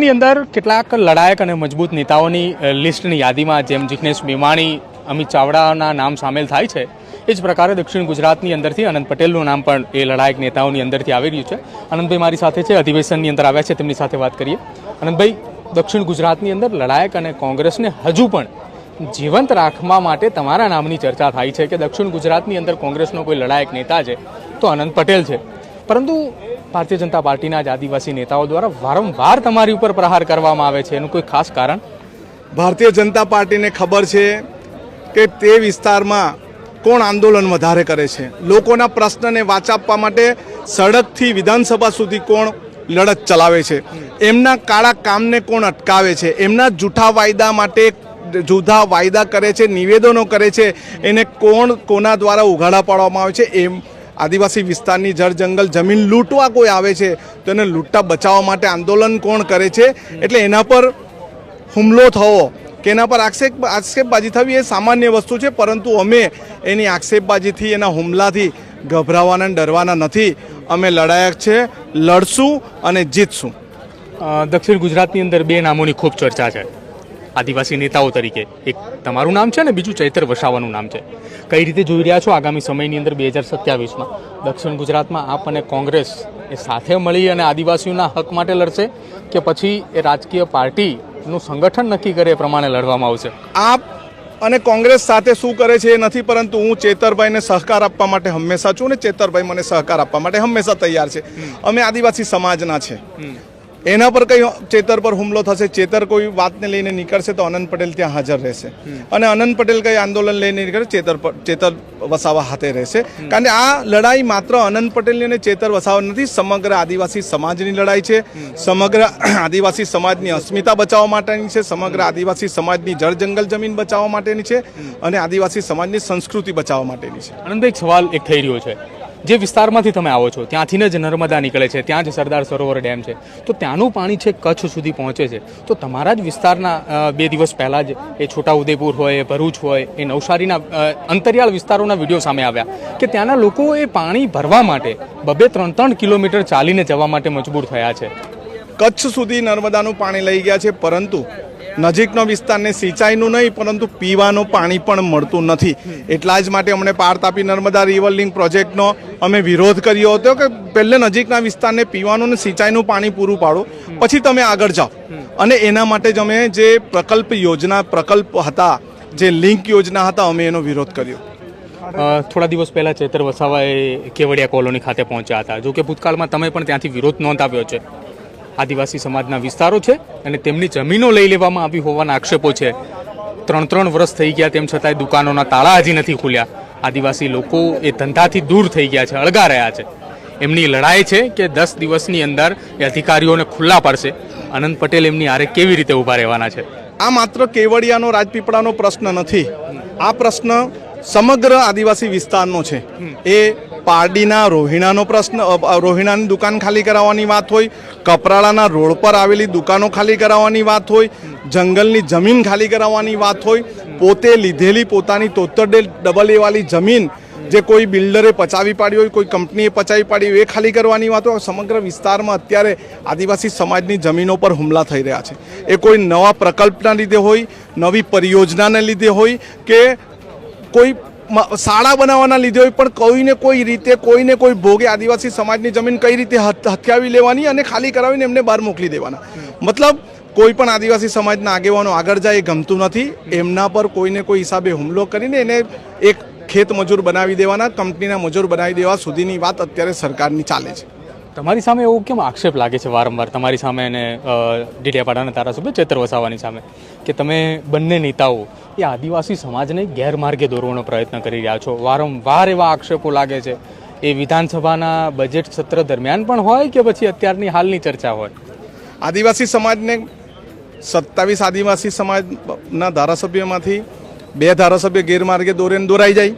ની અંદર કેટલાક લડાયક અને મજબૂત નેતાઓની લિસ્ટની યાદીમાં જેમ જિગ્નેશ મેવાણી અમિત ચાવડાના નામ સામેલ થાય છે, એ જ પ્રકારે દક્ષિણ ગુજરાતની અંદરથી અનંત પટેલનું નામ પણ એ લડાયક નેતાઓની અંદરથી આવી રહ્યું છે. અનંતભાઈ મારી સાથે છે, અધિવેશનની અંદર આવ્યા છે, તેમની સાથે વાત કરીએ. અનંતભાઈ, દક્ષિણ ગુજરાતની અંદર લડાયક અને કોંગ્રેસને હજુ પણ જીવંત રાખવા માટે તમારા નામની ચર્ચા થાય છે કે દક્ષિણ ગુજરાતની અંદર કોંગ્રેસનો કોઈ લડાયક નેતા છે, તો અનંત પટેલ છે. પરંતુ ભારતીય જનતા પાર્ટીના જ આદિવાસી નેતાઓ દ્વારા વારંવાર તમારી ઉપર પ્રહાર કરવામાં આવે છે, એનું કોઈ ખાસ કારણ? ભારતીય જનતા પાર્ટીને ખબર છે કે તે વિસ્તારમાં કોણ આંદોલન વધારે કરે છે. લોકોના પ્રશ્નને વાચા આપવા માટે સડકથી વિધાનસભા સુધી કોણ લડત ચલાવે છે. એમના કાળા કામને કોણ અટકાવે છે. એમના જૂઠા વાયદા માટે જુદા વાયદા કરે છે, નિવેદનો કરે છે. એને કોણ કોના દ્વારા ઉઘાડા પાડવામાં આવે છે, એમ આદિવાસી વિસ્તારની જળ જંગલ જમીન લૂંટવા કોઈ આવે છે, તો એને લૂંટતા બચાવવા માટે આંદોલન કોણ કરે છે? એટલે એના પર હુમલો થવો કે એના પર આક્ષેપ, આક્ષેપબાજી થવી એ સામાન્ય વસ્તુ છે, પરંતુ અમે એની આક્ષેપબાજીથી, એના હુમલાથી ગભરાવાના, ડરવાના નથી. અમે લડાયક છે, લડશું અને જીતશું. દક્ષિણ ગુજરાતની અંદર બે નામોની ખૂબ ચર્ચા છે. આદિવાસી નેતાઓ તરીકે. એક તમારું નામ છે ને બીજું ચૈતર વસાવાનું નામ છે. કઈ રીતે જોઈ રહ્યા છો આગામી સમયની અંદર બે હજાર સત્યાવીસમાં? દક્ષિણ ગુજરાતમાં આપ અને કોંગ્રેસ એ સાથે મળી અને આદિવાસીઓના હક માટે લડશે કે પછી એ રાજકીય પાર્ટીનું સંગઠન નક્કી કરે એ પ્રમાણે લડવામાં આવશે? આપ અને કોંગ્રેસ સાથે શું કરે છે એ નથી પરંતુ હું ચેતરભાઈને સહકાર આપવા માટે હંમેશા છું અને ચેતરભાઈ મને સહકાર આપવા માટે હંમેશા તૈયાર છે. અમે આદિવાસી સમાજના છે. એના પર કંઈ ચેતર પર હુમલો થશે ચેતર કોઈ વાતને લઈને નીકળશે તો અનંત પટેલ ત્યાં હાજર રહેશે. અને અનંત પટેલ કંઈ આંદોલન લઈને નીકળે ચેતર પર ચેતર વસાવા હાથે રહેશે. કારણ કે આ લડાઈ માત્ર અનંત પટેલની અને ચેતર વસાવા નથી સમગ્ર આદિવાસી સમાજની લડાઈ છે. સમગ્ર આદિવાસી સમાજની અસ્મિતા બચાવવા માટેની છે સમગ્ર આદિવાસી સમાજની જળ જંગલ જમીન બચાવવા માટેની છે અને આદિવાસી સમાજની સંસ્કૃતિ બચાવવા માટેની છે. આનંદભાઈ એક સવાલ એક થઈ રહ્યો છે. જે વિસ્તારમાંથી તમે આવો છો, ત્યાંથી જ નર્મદા નીકળે છે, ત્યાં જ સરદાર સરોવર ડેમ છે. તો ત્યાંનું પાણી છે કચ્છ સુધી પહોંચે છે. તો તમારા જ વિસ્તારના બે દિવસ પહેલાં જ એ છોટાઉદેપુર હોય ભરૂચ હોય, એ નવસારીના અંતરિયાળ વિસ્તારોના વીડિયો સામે આવ્યા કે ત્યાંના લોકો એ પાણી ભરવા માટે બબે ત્રણ ત્રણ કિલોમીટર ચાલીને જવા માટે મજબૂર થયા છે. કચ્છ સુધી નર્મદાનું પાણી લઈ ગયા છે, પરંતુ નજીકનો વિસ્તારને સિંચાઈનું નહીં, પરંતુ પીવાનું પાણી પણ મળતું નથી. એટલા જ માટે અમને પાર તાપી નર્મદા રિવર લિંક પ્રોજેક્ટનો અમે વિરોધ કર્યો હતો કે પહેલે નજીકના વિસ્તારને પીવાનું અને સિંચાઈનું પાણી પૂરું પાડો, પછી તમે આગળ જાઓ. અને એના માટે જ અમે જે પ્રકલ્પ યોજના પ્રકલ્પ હતા, જે લિંક યોજના હતા, અમે એનો વિરોધ કર્યો. થોડા દિવસ પહેલા ચેતર વસાવાએ કેવડિયા કોલોની ખાતે પહોંચ્યા હતા. જો કે ભૂતકાળમાં તમે પણ ત્યાંથી વિરોધ નોંધાવ્યો છે. આદિવાસી સમાજના વિસ્તારો છે અને તેમની જમીનો લઈ લેવામાં આવી હોવાના આક્ષેપો છે. ત્રણ ત્રણ વર્ષ થઈ ગયા તેમ છતાંય દુકાનોના તાળા હજી નથી ખુલ્યા. આદિવાસી લોકો એ ધંધાથી દૂર થઈ ગયા છે, અળગા રહ્યા છે. એમની લડાઈ છે કે દસ દિવસની અંદર એ અધિકારીઓને ખુલ્લા પડશે. અનંત પટેલ એમની આરે કેવી રીતે ઊભા રહેવાના છે? આ માત્ર કેવડિયાનો રાજપીપળાનો પ્રશ્ન નથી. આ પ્રશ્ન સમગ્ર આદિવાસી વિસ્તારનો છે. એ પારડીના રોહિણાનો પ્રશ્ન રોહિણાની દુકાન ખાલી કરાવવાની વાત હોય કપરાળાના રોડ પર આવેલી દુકાનો ખાલી કરાવવાની વાત હોય જંગલની જમીન ખાલી કરાવવાની વાત હોય પોતે લીધેલી પોતાની તોતર ડબલ એવાળી જમીન જે કોઈ બિલ્ડરે પચાવી પાડી હોય કોઈ કંપનીએ પચાવી પાડી હોય એ ખાલી કરવાની વાતો સમગ્ર વિસ્તારમાં અત્યારે આદિવાસી સમાજની જમીનો પર હુમલા થઈ રહ્યા છે. એ કોઈ નવા પ્રકલ્પના લીધે હોય નવી પરિયોજનાને લીધે હોય કે કોઈ શાળા બનાવવાના લીધે હોય પણ કોઈને કોઈ રીતે, કોઈને કોઈ ભોગે આદિવાસી સમાજની જમીન કઈ રીતે હથ- હથિયાવી લેવાની અને ખાલી કરાવીને એમને બહાર મોકલી દેવાના. મતલબ, કોઈ પણ આદિવાસી સમાજના આગેવાનો આગળ જાય એ ગમતું નથી. એમના પર કોઈને કોઈ હિસાબે હુમલો કરીને એને એક ખેત મજૂર બનાવી દેવાના, કંપનીના મજૂર બનાવી દેવા સુધીની વાત અત્યારે સરકારની ચાલે છે. તમારી સામે એવો કેમ આક્ષેપ લાગે છે વારંવાર? તમારી સામે અને ડીડિયાપાડાના ધારાસભ્ય ચેતર વસાવાની સામે કે તમે બંને નેતાઓ એ આદિવાસી સમાજને ગેરમાર્ગે દોરવાનો પ્રયત્ન કરી રહ્યા છો? વારંવાર એવા આક્ષેપો લાગે છે. એ વિધાનસભાના બજેટ સત્ર દરમિયાન પણ હોય કે પછી અત્યારની હાલની ચર્ચા હોય? આદિવાસી સમાજને સત્તાવીસ આદિવાસી સમાજના ધારાસભ્યમાંથી બે ધારાસભ્ય ગેરમાર્ગે દોરીને દોરાઈ જાય.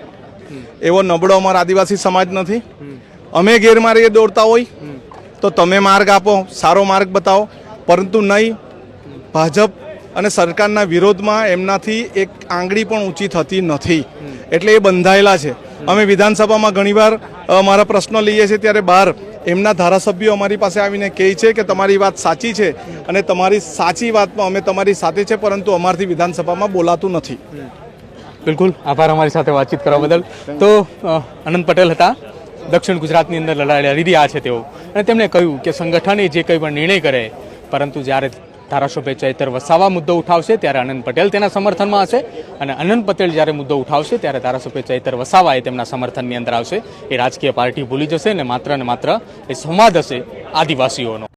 એવો નબળો અમારો આદિવાસી સમાજ નથી. અમે ગેરમાર્ગે દોરતા હોય. તો તમે માર્ગ આપો, સારો માર્ગ બતાવો. પરંતુ નહીં, ભાજપ અને સરકારના વિરોધમાં એમનાથી એક આંગળી પણ ઊંચી થતી નથી. એટલે એ બંધાયેલા છે. અમે વિધાનસભામાં ઘણીવાર અમારા પ્રશ્નો લઈએ છીએ ત્યારે બહાર એમના ધારાસભ્યો અમારી પાસે આવીને કહે છે કે તમારી વાત સાચી છે અને તમારી સાચી વાતમાં અમે તમારી સાથે છે, પરંતુ અમારથી વિધાનસભામાં બોલાતું નથી. બિલકુલ. આભાર અમારી સાથે વાતચીત કરવા બદલ. તો અનંત પટેલ હતા. દક્ષિણ ગુજરાતની અંદર લડાઈ લડી રહ્યા છે તેઓ. અને તેમણે કહ્યું કે સંગઠન જે કંઈ પણ નિર્ણય કરે, પરંતુ જ્યારે ધારાસભ્ય ચૈતર વસાવા મુદ્દો ઉઠાવશે, ત્યારે આનંદ પટેલ તેના સમર્થનમાં હશે અને આનંદ પટેલ જ્યારે મુદ્દો ઉઠાવશે, ત્યારે ધારાસભ્ય ચૈતર વસાવા એ તેમના સમર્થનની અંદર આવશે. એ રાજકીય પાર્ટી ભૂલી જશે અને માત્ર ને માત્ર એ સંવાદ હશે આદિવાસીઓનો.